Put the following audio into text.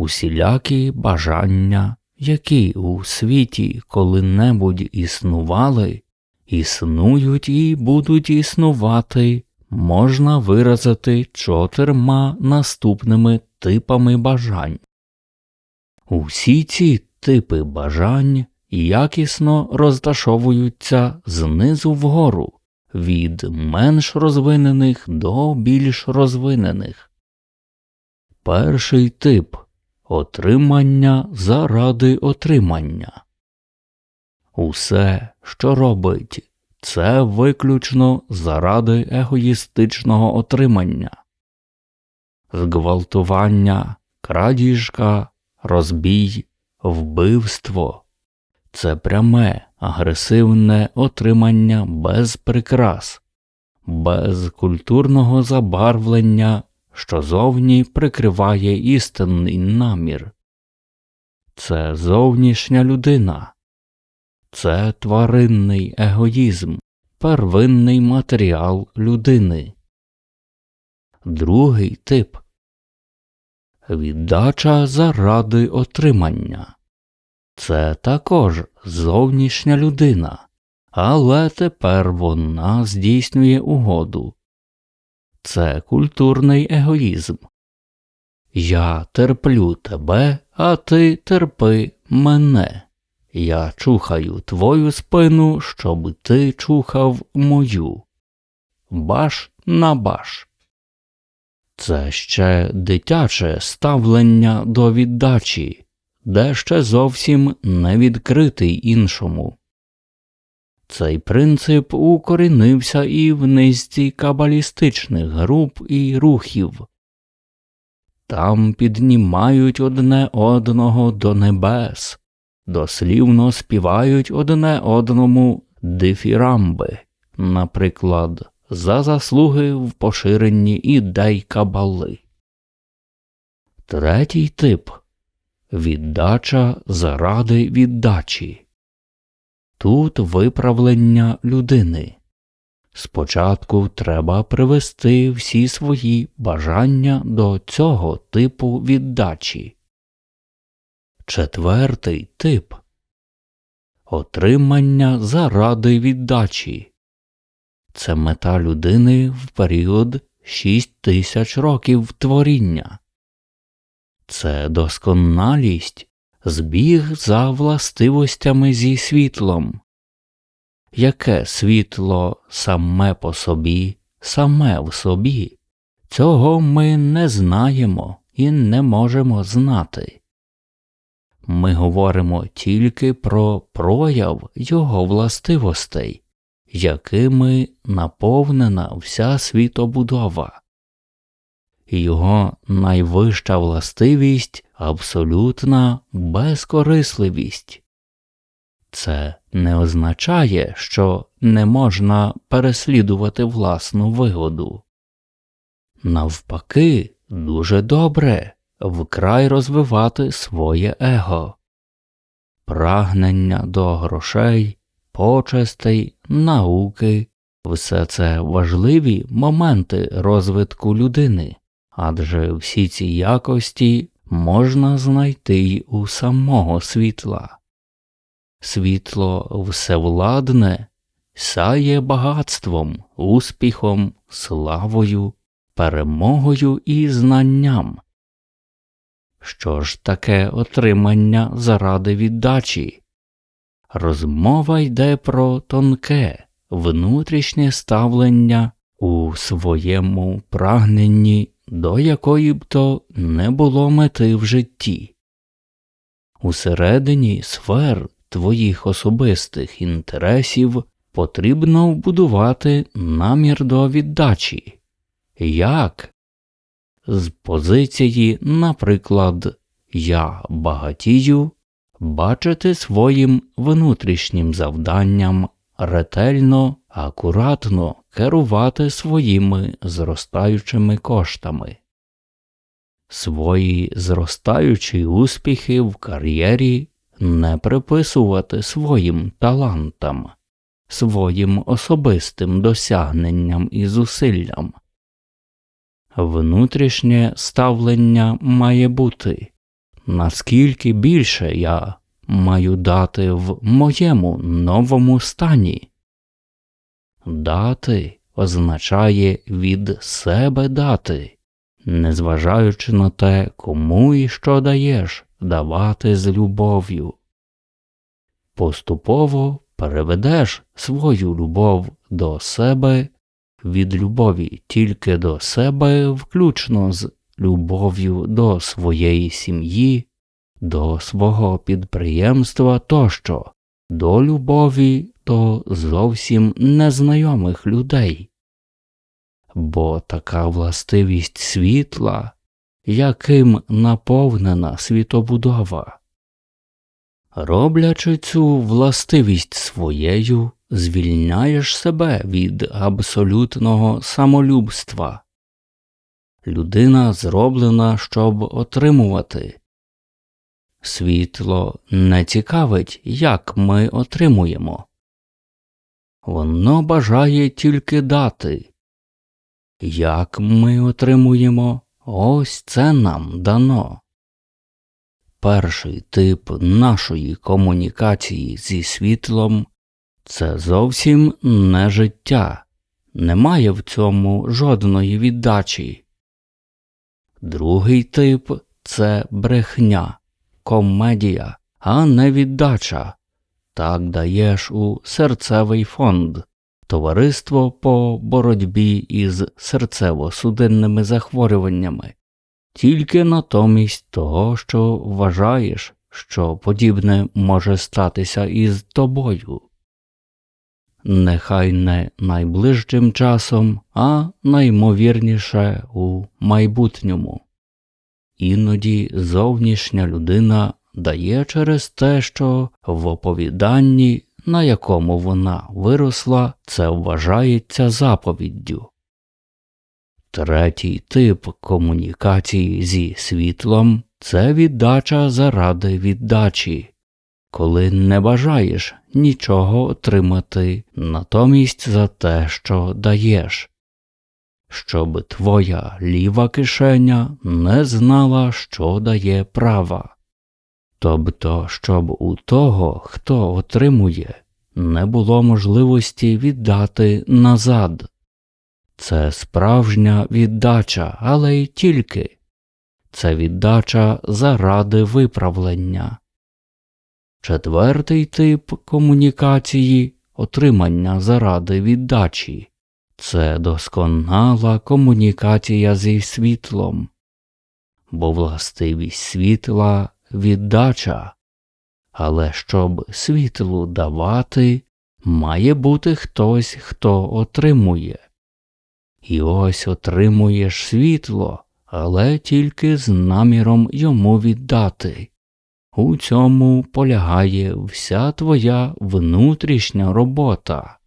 усілякі бажання, які у світі коли-небудь існували, існують і будуть існувати, можна виразити чотирма наступними типами бажань. Усі ці типи бажань якісно розташовуються знизу вгору від менш розвинених до більш розвинених. Перший тип отримання заради отримання. Усе, що робить, це виключно заради егоїстичного отримання, зґвалтування, крадіжка, розбій, вбивство це пряме, агресивне отримання без прикрас, без культурного забарвлення, що зовні прикриває істинний намір. Це зовнішня людина, це тваринний егоїзм, первинний матеріал людини. Другий тип віддача заради отримання. Це також зовнішня людина, але тепер вона здійснює угоду. Це культурний егоїзм. Я терплю тебе, а ти терпи мене. Я чухаю твою спину, щоб ти чухав мою. Баш на баш. Це ще дитяче ставлення до віддачі, де ще зовсім не відкритий іншому. Цей принцип укорінився і в низці кабалістичних груп і рухів. Там піднімають одне одного до небес, дослівно співають одне одному дифірамби, наприклад, за заслуги в поширенні ідей кабали. Третій тип віддача заради віддачі. Тут виправлення людини. Спочатку треба привести всі свої бажання до цього типу віддачі. Четвертий тип отримання заради віддачі. Це мета людини в період 6 тисяч років творіння. Це досконалість, збіг за властивостями зі світлом. Яке світло саме по собі, саме в собі, цього ми не знаємо і не можемо знати. Ми говоримо тільки про прояв його властивостей, якими наповнена вся світобудова. Його найвища властивість абсолютна безкорисливість. Це не означає, що не можна переслідувати власну вигоду. Навпаки, дуже добре вкрай розвивати своє его, прагнення до грошей, почестей, науки все це важливі моменти розвитку людини, адже всі ці якості можна знайти й у самого світла. Світло всевладне сяє багатством, успіхом, славою, перемогою і знанням. Що ж таке отримання заради віддачі? Розмова йде про тонке, внутрішнє ставлення у своєму прагненні до якої б то не було мети в житті. Усередині сфер твоїх особистих інтересів потрібно вбудувати намір до віддачі. Як? З позиції, наприклад, я багатію, бачити своїм внутрішнім завданням ретельно, акуратно керувати своїми зростаючими коштами. Свої зростаючі успіхи в кар'єрі не приписувати своїм талантам, своїм особистим досягненням і зусиллям. Внутрішнє ставлення має бути наскільки більше я маю дати в моєму новому стані. Дати означає від себе дати, незважаючи на те, кому і що даєш, давати з любов'ю. Поступово переведеш свою любов до себе від любові тільки до себе, включно з любов'ю до своєї сім'ї, до свого підприємства тощо, до любові до зовсім незнайомих людей. Бо така властивість світла, яким наповнена світобудова. Роблячи цю властивість своєю, звільняєш себе від абсолютного самолюбства. Людина зроблена, щоб отримувати. Світло не цікавить, як ми отримуємо. Воно бажає тільки дати. Як ми отримуємо, ось це нам дано. Перший тип нашої комунікації зі світлом це зовсім не життя, немає в цьому жодної віддачі. Другий тип це брехня, комедія, а не віддача. Так даєш у серцевий фонд, товариство по боротьбі із серцево-судинними захворюваннями, тільки натомість того, що вважаєш, що подібне може статися із тобою. Нехай не найближчим часом, а наймовірніше у майбутньому. Іноді зовнішня людина дає через те, що в оповіданні, на якому вона виросла, це вважається заповіддю. Третій тип комунікації зі світлом це віддача заради віддачі, коли не бажаєш нічого отримати натомість за те, що даєш, щоб твоя ліва кишеня не знала, що дає права, тобто, щоб у того, хто отримує, не було можливості віддати назад. Це справжня віддача, але й тільки це віддача заради виправлення. Четвертий тип комунікації отримання заради віддачі це досконала комунікація зі світлом, бо властивість світла віддача, але щоб світлу давати, має бути хтось, хто отримує. І ось отримуєш світло, але тільки з наміром йому віддати. У цьому полягає вся твоя внутрішня робота.